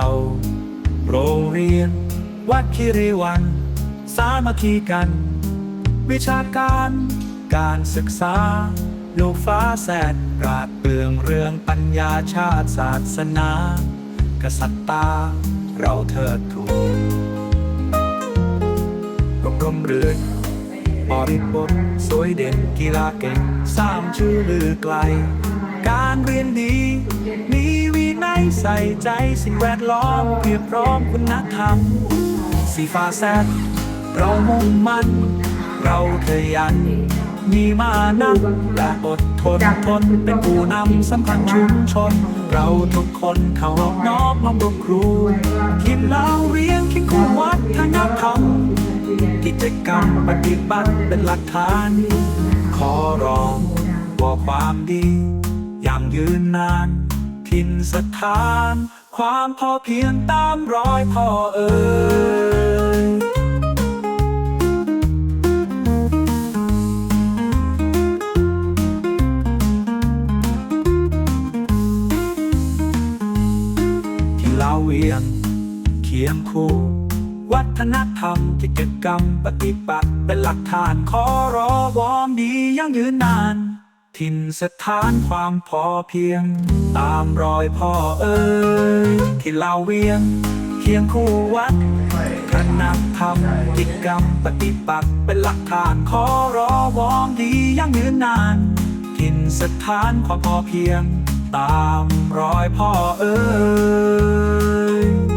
เรา โรงเรียน วัดคิริวัน สามัคคีกัน วิชาการ การศึกษาลูกฟ้าแสดราดเปลืองเรื่องปัญญาชาติศาสนา กษัตริย์ตา เราเทิดทูนรบรมเรือนบริบทสวยเด่นกีฬาเก่งสร้างชื่อลือไกล การเรียนดีมีวินัย ใส่ใจสิ่งแวดล้อมเพียบพร้อมคุณธรรม สีฟ้าแซดเรามุ่งมั่น เราขยัน มีมานะและอดทนทนเป็นผู้นำสำคัญชุมชน เราทุกคนเคารพน้อมรบครู คิดเราเรียงคิดคู่วัฒนธรรมกิจกรรมปฏิบัติเป็นหลักฐาน ขอร้องว่าความดีอย่างยืนนาน ทินสถาน ความพอเพียงตามรอยพ่อเอ่ยที่ลาเวียงเคียงคู่วัฒนธรรมกิจกรรมปฏิบัติเป็นหลักฐานขอรอวอมดียั่งยืนนาน ถิ่นสถานความพอเพียง ตามรอยพ่อเอ่ยที่เลาวเวียงเคียงคู่วัดฒนธรรมกิจกรรมปฏิบัติเป็นหลักฐานขอรอวอมดียั่งยืนนานถิ่นสถานความพอเพียง ตามรอยพ่อเอ่ย